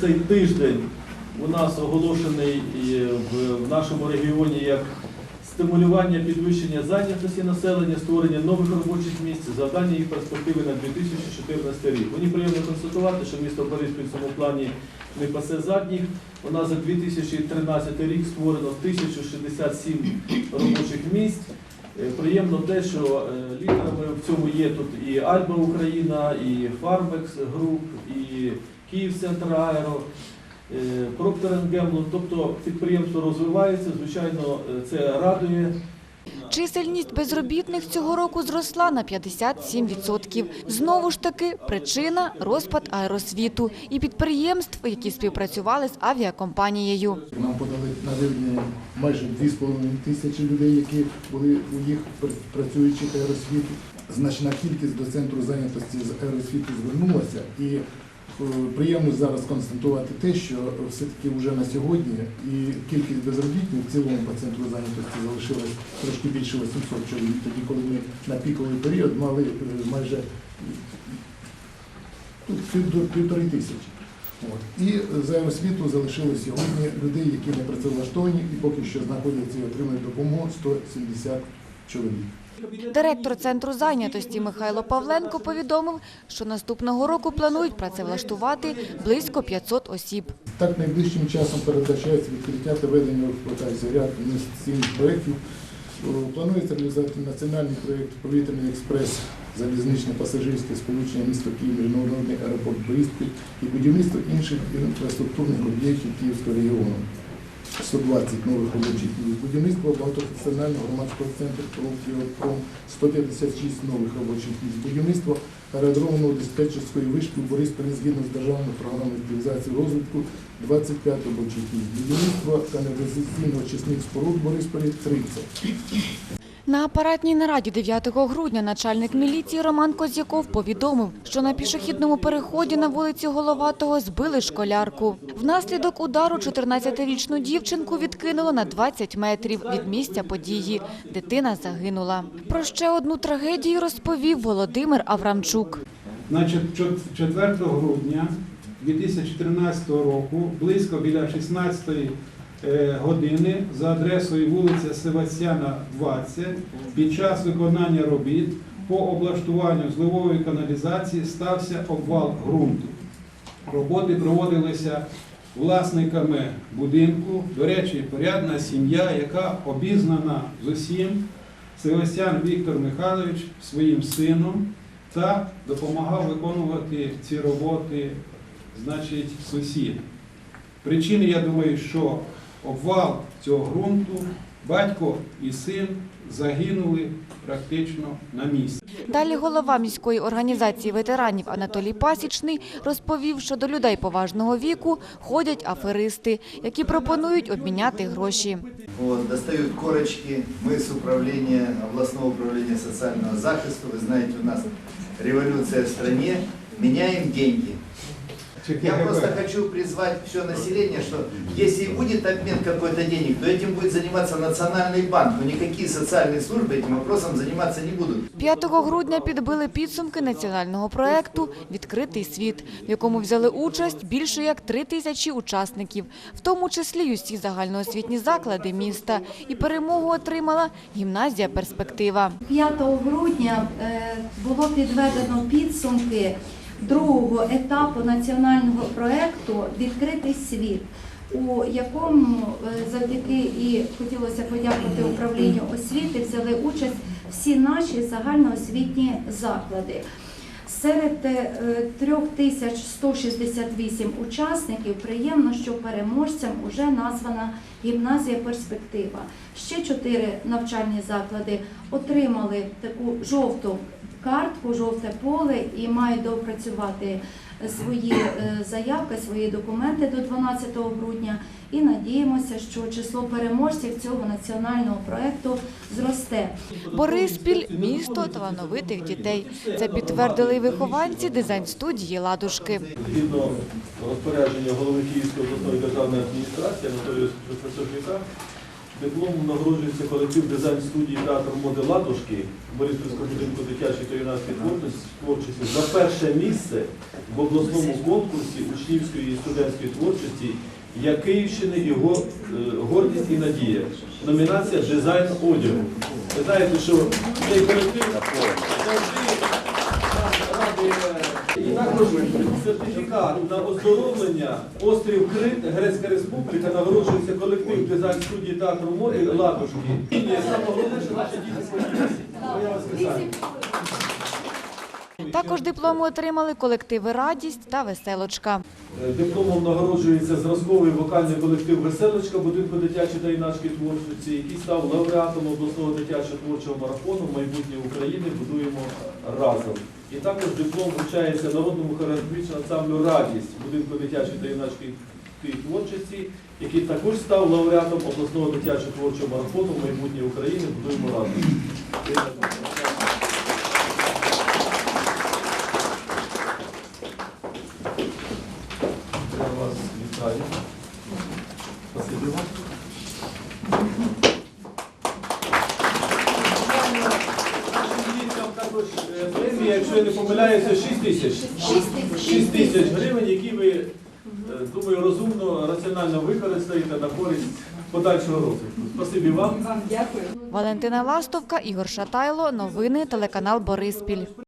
Цей тиждень у нас оголошений в нашому регіоні як стимулювання підвищення зайнятості населення, створення нових робочих місць, завдання їх перспективи на 2014 рік. Мені приємно констатувати, що місто Бориспіль в цьому плані не пасе задніх. У нас за 2013 рік створено 1067 робочих місць. Е, Приємно те, що е, лідерами в цьому є тут і Альба Україна, і Фармекс Груп, і Київцентр Аеро, е, Тобто підприємство розвивається, звичайно, е, це радує. Чисельність безробітних цього року зросла на 57%. Знову ж таки, причина – розпад аеросвіту і підприємств, які співпрацювали з авіакомпанією. Нам подали на вивільнення майже 2,5 тисячі людей, які були у їх працюючих аеросвіту. Значна кількість до центру зайнятості з аеросвіту звернулася. І приємно зараз констатувати те, що все-таки вже на сьогодні і кількість безробітних в цілому по центру зайнятості залишилась трошки більше 800 чоловік. Тоді, коли ми на піковий період мали е, майже до півтори тисячі. От. І за освіту залишилось сьогодні людей, які не працевлаштовані і поки що знаходяться і отримують допомогу 170 чоловік. Директор центру зайнятості Михайло Павленко повідомив, що наступного року планують працевлаштувати близько 500 осіб. Так найближчим часом передбачається відкриття та ведення в експлуатацію ряд інвестиційних проєктів. Планується реалізувати національний проєкт Повітряний експрес, залізничне пасажирське сполучення місто Київ, міжнародний аеропорт Бориспіль і будівництво інших інфраструктурних об'єктів Київського регіону. 120 нових робочих місць. Будівництво багатофункціонального громадського центру «Промфіопром» 156 нових робочих місць. Будівництво аеродромного диспетчерської вишки у Борисполі згідно з державною програмою активізації розвитку 25 робочих місць. Будівництво каналізаційно очисних споруд Борисполі 30. На апаратній нараді 9 грудня начальник міліції Роман Козяков повідомив, що на пішохідному переході на вулиці Головатого збили школярку. Внаслідок удару 14-річну дівчинку відкинуло на 20 метрів від місця події. Дитина загинула. Про ще одну трагедію розповів Володимир Аврамчук. Значить, чот- 4 грудня 2013 року, близько біля 16 е, години, за адресою вулиця Севастьяна, 20, під час виконання робіт по облаштуванню зливової каналізації стався обвал ґрунту. Роботи проводилися власниками будинку, до речі, порядна сім'я, яка обізнана з усім. Севастьян Віктор Михайлович своїм сином та допомагав виконувати ці роботи, значить, сусід. Причини, я думаю, що обвал цього ґрунту, батько і син загинули практично на місці. Далі голова міської організації ветеранів Анатолій Пасічний розповів, що до людей поважного віку ходять аферисти, які пропонують обміняти гроші. Вот, достают корочки. Мы с управления, областного управления социального захиста, вы знаете, у нас революция в стране, меняем деньги. Я просто хочу призвать все население, что если и будет обмен какой-то денег, то этим будет заниматься Национальный банк, но никакие социальные службы этим вопросом заниматься не будут. 5 грудня підбили підсумки національного проекту «Відкритий світ», в якому взяли участь більше як три тисячі учасників, в тому числі й усі загальноосвітні заклади міста. І перемогу отримала гімназія «Перспектива». 5 грудня е, було підведено підсумки другого етапу національного проекту Відкритий світ, у якому е, завдяки і хотілося подякувати управлінню освіти, взяли участь всі наші загальноосвітні заклади. Серед е, 3168 учасників приємно, що переможцем вже названа гімназія Перспектива. Ще чотири навчальні заклади отримали таку жовту картку, жовте поле і мають доопрацювати свої е, заявки, свої документи до 12 грудня. І надіємося, що число переможців цього національного проекту зросте. Бориспіль – місто талановитих дітей. Це підтвердили вихованці дизайн-студії «Ладушки». Згідно розпорядження голови Київської обласної державної адміністрації Анатолія Сушняка, Дипломом нагороджується колектив дизайн студії театру моди Ладушки Бориспільського будинку дитячої та юнацької творчості за перше місце в обласному конкурсі учнівської і студентської творчості Я Київщини його е, гордість і надія. Номінація дизайн одягу. Ви знаєте, що цей колектив завжди радує. І також сертифікат на оздоровлення острів Крит, Грецька Республіка, нагороджується колектив дизайн студії театру морі Ладушки. І саме що наші діти сподіваються. Також дипломи отримали колективи Радість та Веселочка. Е, Дипломом нагороджується зразковий вокальний колектив Веселочка будинку дитячої та юнацької творчості, який став лауреатом обласного дитячого творчого марафону Майбутнє України будуємо разом. І також диплом вручається народному хореографічному ансамблю Радість будинку дитячої та юнацької творчості, який також став лауреатом обласного дитячого творчого марафону Майбутнє України будуємо разом. Я вас вітаю. Спасибі вам. Нашим діткам також е, премія, якщо я не помиляюся, 6 тисяч. 6 тисяч гривень, які ви, е, думаю, розумно, раціонально використаєте на користь подальшого розвитку. Спасибі вам. Валентина Ластовка, Ігор Шатайло. Новини телеканал Бориспіль.